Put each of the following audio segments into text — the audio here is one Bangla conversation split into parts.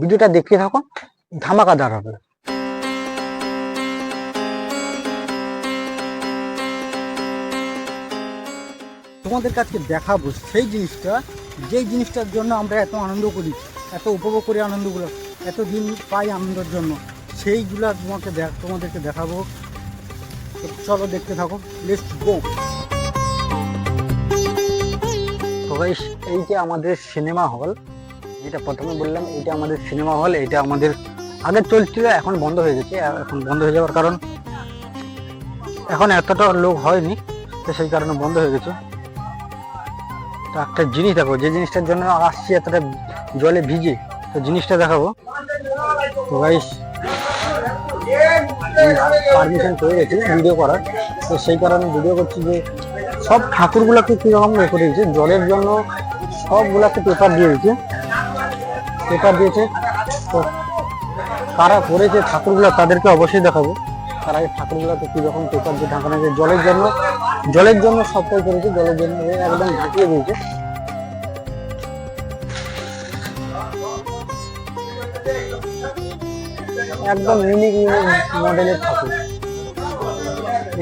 ভিডিওটা দেখতে থাকো ধামাকাদার হবে। তোমাদের কাছে দেখাবো সেই জিনিসটা, যেই জিনিসটার জন্য আমরা এত আনন্দ করি, এত উপভোগ করি আনন্দগুলো এত দিন পাই আনন্দের জন্য, সেইগুলা তোমাকে দেখ, তোমাদেরকে দেখাবো। চলো দেখতে থাকো লেটস গো গাইস এইটা আমাদের সিনেমা হল যেটা প্রথমে বললাম, এটা আমাদের সিনেমা হল এটা আমাদের আগে চলছিল, এখন বন্ধ হয়ে গেছে। এখন বন্ধ হয়ে যাওয়ার কারণ, এখন এতটা লোক হয়নি, তো সেই কারণে বন্ধ হয়ে গেছে। তো একটা জিনিস দেখো, যে জিনিসটার জন্য আসছি এতটা জলে ভিজে, তো জিনিসটা দেখাবো। তো গাইস পারমিশন পেয়ে গেছে ভিডিও করার। তো সেই কারণে ভিডিও করছি যে, সব ঠাকুরগুলোকে কীরকম করে দিয়েছে জলের জন্য সবগুলাকে পেপার দিয়ে দিয়েছে। পেপার দিয়েছে। তো কারা করেছে, ঠাকুরগুলো তাদেরকে অবশ্যই দেখাবো। তারা এই ঠাকুরগুলোকে কীরকম পেপার দিয়ে ঢাকানো হয়েছে, জলের জন্য জলের জন্য সবটাই করেছে, জলের জন্য একদম ঢাকিয়ে দিয়েছে। একদম ইউনিক ইউনিক মডেলের ঠাকুর।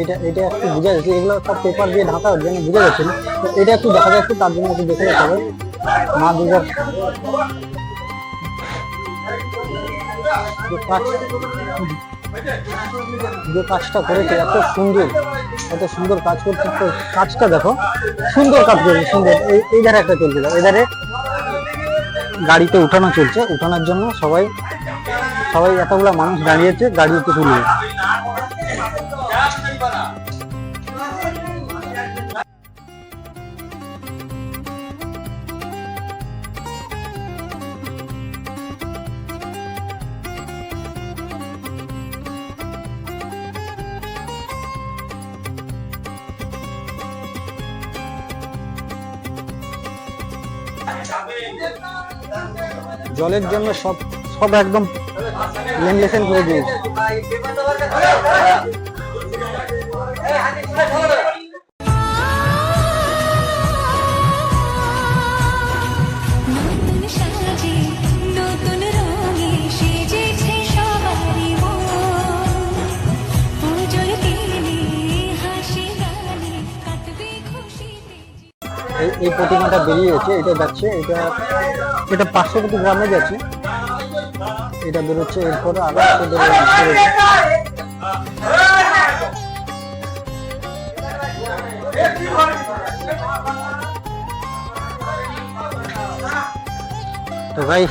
এটা এটা একটু বোঝা যাচ্ছে, এগুলো সব পেপার দিয়ে ঢাকা জন্য বোঝা যাচ্ছে না। তো এটা একটু দেখা যাচ্ছে, তার জন্য একটু দেখে হবে। মা দুর্গার যে কাজটা করেছে, এত সুন্দর এত সুন্দর কাজ করছে। তো কাজটা দেখো, সুন্দর কাজ করেছে, সুন্দর। এই এই ধারে একটা চলছিল এই ধারে গাড়িতে উঠানো চলছে। উঠানোর জন্য সবাই সবাই এতগুলা মানুষ দাঁড়িয়েছে, গাড়িতে তুলে। জলের জন্য সব সব একদম লেন লেসেন করে দিয়েছে। এই প্রতিমাটা বেরিয়েছে এটা যাচ্ছে এটা এটা পার্শ্ববর্তী গ্রামে যাচ্ছে। এটা বেরোচ্ছে এরপরে আরও তো ভাই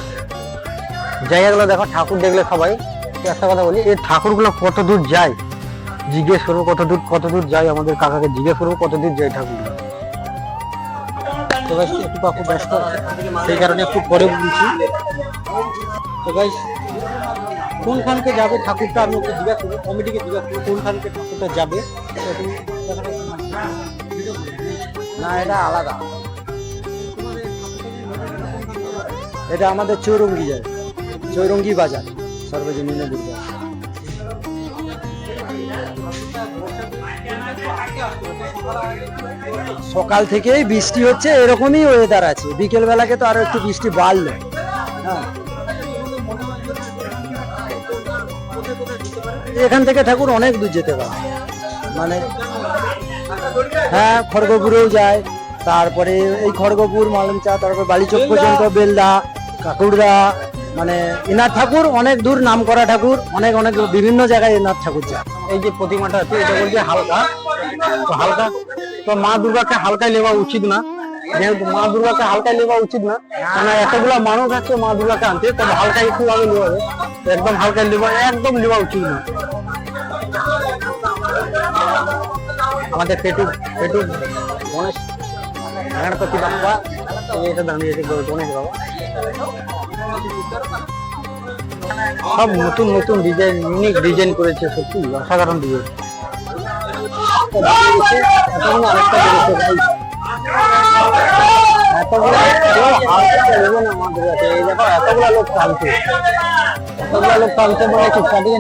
জায়গাগুলো দেখো ঠাকুর দেখলে সবাই। একটা কথা বলি এই ঠাকুরগুলো কত দূর যায়? জিজ্ঞেস করব কত দূর কত দূর যায় আমাদের কাকাকে? জিজ্ঞেস করব কত দূর যায় ঠাকুরগুলো? তো গাইস একটু কাকু ব্যস্ত। সেই কারণে একটু পরে বলছি। তো গাইস কোনখানকে যাবে ঠাকুরটা? আমি ওকে জিজ্ঞাসা করব। কমিটিকে জিজ্ঞাসা করব, কোনখানকে ঠাকুরটা যাবে। না, এটা আলাদা। এটা আমাদের চৌরঙ্গি যায় চৌরঙ্গি বাজার, সর্বজনীন দুর্গা সকাল থেকেই বৃষ্টি হচ্ছে এরকমই ওয়েদার আছে। বিকেল বেলাকে তো আরও একটু বৃষ্টি বাড়লো। হ্যাঁ। এখান থেকে ঠাকুর অনেক দূর যেতে পারে। মানে হ্যাঁ খড়গপুরেও যায়। তারপরে এই খড়গপুর মালঞ্চা তারপর বালিচক পর্যন্ত বেলদা কাকুরদা মানে এনাথ ঠাকুর অনেক দূর নাম করা ঠাকুর অনেক অনেক বিভিন্ন জায়গায় এনাথ ঠাকুর যায়। এই যে প্রতিমাটা আছে এটা বলছে হালকা। তো হালকা, তো মা দুর্গাকে হালকায় নেওয়া উচিত না। যেহেতু মা দুর্গাকে হালকায় নেওয়া উচিত না মানুষ আছে মা দুর্গাকে আনতে, তবে হালকায় নেওয়া একদম হালকায় নেওয়া, একদম নেওয়া উচিত না। আমাদের পেটু পেটু, গণেশ গণপতি বাপ্পা এটা গণেশ বাবা। সব নতুন নতুন ডিজাইন ইউনিক ডিজাইন করেছে সত্যি, অসাধারণ ডিজাইন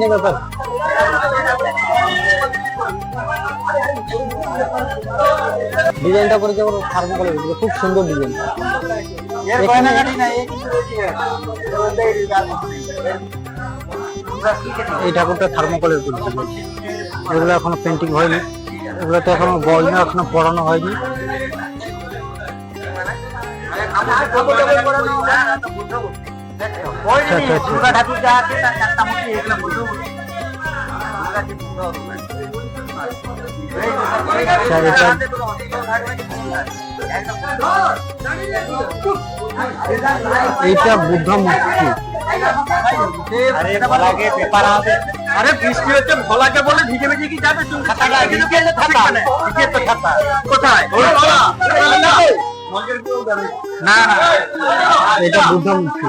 ব্যাপার ডিজাইনটা করেছে ওর থার্মোকলের খুব সুন্দর ডিজাইন এই ঠাকুরটা থার্মোকলের এগুলো এখনও পেন্টিং হয়নি। এগুলো তো এখনও গয়না এখনও পড়ানো হয়নি। এটা বুদ্ধ মূর্তি আরে বৃষ্টি হচ্ছে ভোলাকে বলে ভিজে ভিজে কি যাবে তুমি? কোথায়? ভোলা। না না। এটা বুদ্ধ মূর্তি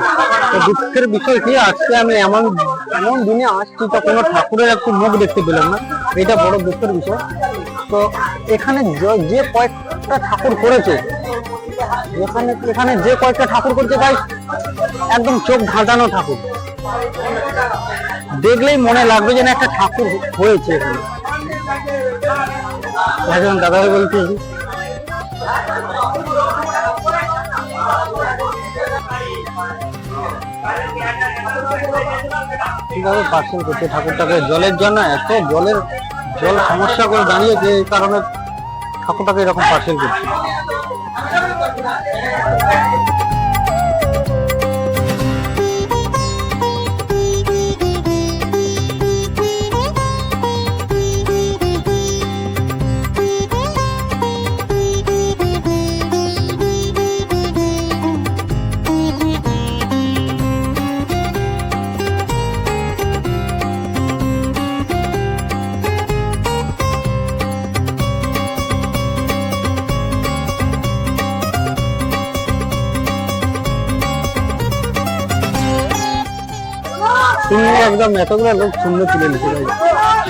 তো দুঃখের বিষয় কি আজকে আমি এমন এমন দিনে আসছি তো কোনো ঠাকুরের একটু মুখ দেখতে পেলাম না। এটা বড় দুঃখের বিষয়। তো এখানে যে কয়েকটা ঠাকুর করেছে এখানে এখানে যে কয়েকটা ঠাকুর করেছে তাই একদম চোখ ঢাকানো ঠাকুর। দেখলেই মনে লাগবে যেন একটা ঠাকুর হয়েছে এখানে। একজন দাদা ভাই বলছি, কীভাবে পার্সেল করছে ঠাকুরটাকে? জলের জন্য এত জলের জল সমস্যা করে দাঁড়িয়েছে, এই কারণে ঠাকুরটাকে এরকম পার্সেল করছে। শূন্য একদম এতগুলো লোক শূন্য তুলে নিচ্ছে ভাই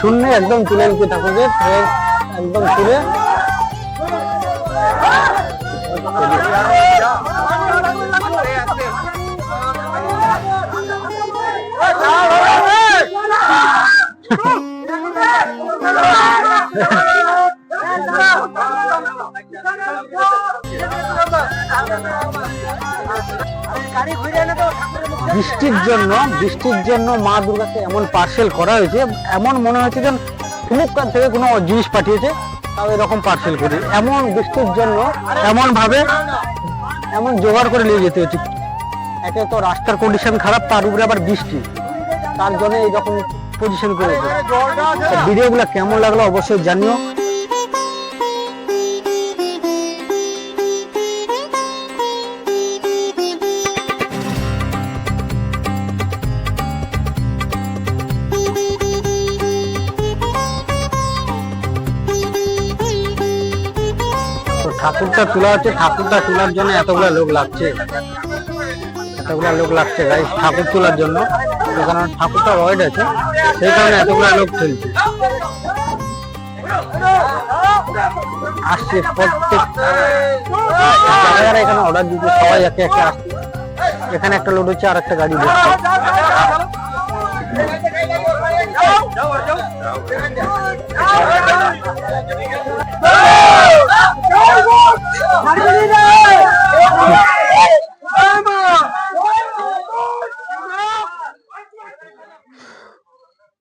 শূন্য একদম তুলে নিচ্ছে ঠাকুরকে একদম তুলে বৃষ্টির জন্য বৃষ্টির জন্য মা দুর্গাকে এমন পার্সেল করা হয়েছে এমন মনে হচ্ছে যেন ফ্লিপকার্ট থেকে কোনো জিনিস পাঠিয়েছে তাও এরকম পার্সেল করে। এমন বৃষ্টির জন্য এমন ভাবে এমন জোগাড় করে নিয়ে যেতে হচ্ছে। একে তো রাস্তার কন্ডিশন খারাপ তার উপরে আবার বৃষ্টি। তার জন্য এইরকম পজিশন করেছে। ভিডিওগুলো কেমন লাগল অবশ্যই জানিও। তো ঠাকুরটা তোলা হচ্ছে, ঠাকুরটা তোলার জন্য এতগুলা লোক লাগছে। এতগুলা লোক লাগছে গাই ঠাকুর তোলার জন্য। কারণে ঠাকুরটা ওয়েট আছে, সেই কারণে এতগুলা লোক চলছে। আসছে প্রত্যেক এখানে অর্ডার দিচ্ছে, সবাই একে একে আসছে। এখানে একটা লোড হচ্ছে আর একটা গাড়ি ঢুকছে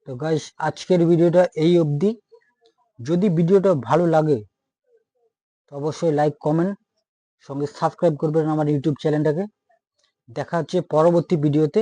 তো গাইস আজকের ভিডিওটা এই অবধি। যদি ভিডিওটা ভালো লাগে, তো অবশ্যই লাইক কমেন্ট সঙ্গে সাবস্ক্রাইব করবেন আমার ইউটিউব চ্যানেলটাকে দেখা হচ্ছে পরবর্তী ভিডিওতে।